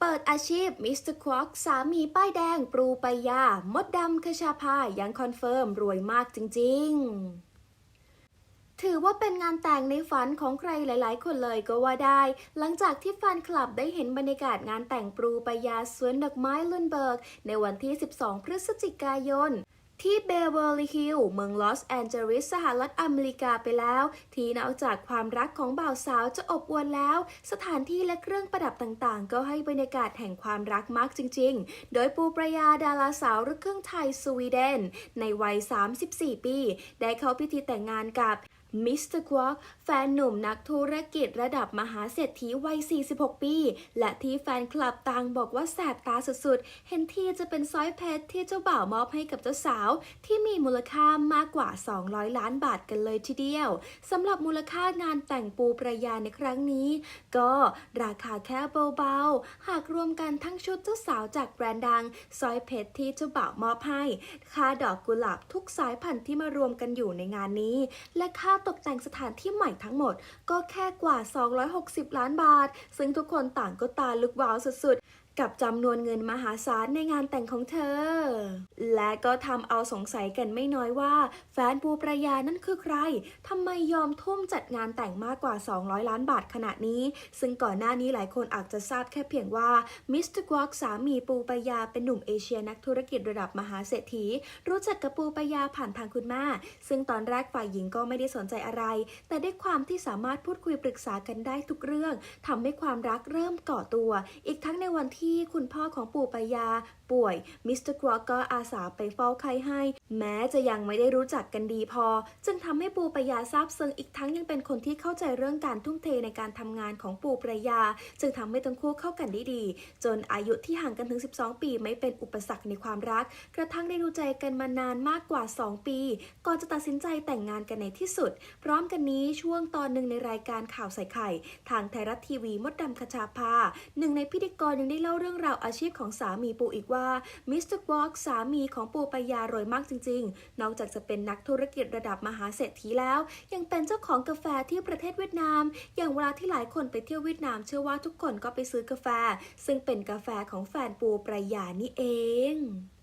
เปิดอาชีพมิสเตอร์ควอกสามีป้ายแดงปรูปยา มดดำคชาพายังคอนเฟิร์มรวยมากจริง ๆถือว่าเป็นงานแต่งในฝันของใครหลาย ๆ คนเลยก็ว่าได้ หลังจากที่แฟนคลับได้เห็นบรรยากาศงานแต่งปรูปยาสวนดอกไม้ลุนเบิร์ก ในวันที่ 12 พฤศจิกายน ที่เบเวอร์ลีฮิลเมืองลอสแอนเจลิสสหรัฐอเมริกาไปแล้ว ที่นอกจากความรักของบ่าวสาวจะอบอวลแล้ว สถานที่และเครื่องประดับต่างๆ ก็ให้บรรยากาศแห่งความรักมากจริง ๆ โดยปูประยาดาราสาวลูกครึ่งไทยสวีเดน ในวัย 34 ปี ได้เข้าพิธีแต่งงานกับ มิสเตอร์ควอกแฟนหนุ่มนักธุรกิจระดับมหาเศรษฐีวัย 46 ปี และที่แฟนคลับต่างบอกว่าแสบตาสุดๆ เห็นทีจะเป็นสร้อยเพชรที่เจ้าบ่าวมอบให้กับเจ้าสาว ที่มีมูลค่ามากกว่า 200 ล้านบาทกันเลยทีเดียวสำหรับมูลค่างานแต่งปูประยาในครั้งนี้ ก็ราคาแค่เบาๆ หากรวมกันทั้งชุดเจ้าสาวจากแบรนด์ดังสร้อยเพชรที่เจ้าบ่าวมอบให้ ค่าดอกกุหลาบทุกสายพันธุ์ที่มารวมกันอยู่ในงานนี้ และค่าตกแต่งสถานที่ใหม่ทั้งหมด ก็แค่กว่า 260 ล้านบาท ซึ่งทุกคนต่างก็ตาลึกวาวสุดๆ กับจำนวนเงินมหาศาลในงานแต่งของเธอ และก็ทำเอาสงสัยกันไม่น้อยว่า แฟนปูประยานั่นคือใครทำไมยอมทุ่มจัดงานแต่งมากกว่า 200 ล้านบาทขนาดนี้ ซึ่งก่อนหน้านี้หลายคนอาจจะทราบแค่เพียงว่ามิสเตอร์กวอกสามีปูปายาเป็นหนุ่มเอเชียนักธุรกิจระดับมหาเศรษฐี รู้จักกับปูปายาผ่านทางคุณแม่ซึ่งตอนแรกฝ่ายหญิงก็ไม่ได้สนใจอะไร แต่ด้วยความที่สามารถพูดคุยปรึกษากันได้ทุกเรื่องทำให้ความรักเริ่มก่อตัว อีกทั้งในวันที่ที่คุณพ่อของปู่ปายาป่วย มิสเตอร์กรอกก็อาสาไปเฝ้าไข้ให้ แม้จะยังไม่ได้รู้จักกันดีพอ จึงทำให้ปู่ปายาซาบซึ้งอีกทั้งยังเป็นคนที่เข้าใจเรื่องการทุ่มเทในการทำงานของปู่ปายา จึงทำให้ทั้งคู่เข้ากันได้ดี จนอายุที่ห่างกันถึง 12 ปีไม่เป็นอุปสรรคในความรัก กระทั่งได้ดูใจกันมานานมากกว่า 2 ปี ก่อนจะตัดสินใจแต่งงานกันในที่สุด พร้อมกันนี้ช่วงตอนหนึ่งในรายการข่าวใส่ไข่ ทางไทยรัฐทีวีมดดำคชาภาหนึ่งในพิธีกรยังได้เล่าเรื่องราวอาชีพของสามีปูอีกว่ามิสเตอร์วอกสามีของปูปายารวยมากจริงๆ นอกจากจะเป็นนักธุรกิจระดับมหาเศรษฐีแล้ว ยังเป็นเจ้าของกาแฟที่ประเทศเวียดนาม อย่างเวลาที่หลายคนไปเที่ยวเวียดนามเชื่อว่าทุกคนก็ไปซื้อกาแฟ ซึ่งเป็นกาแฟของแฟนปูประยานี่เอง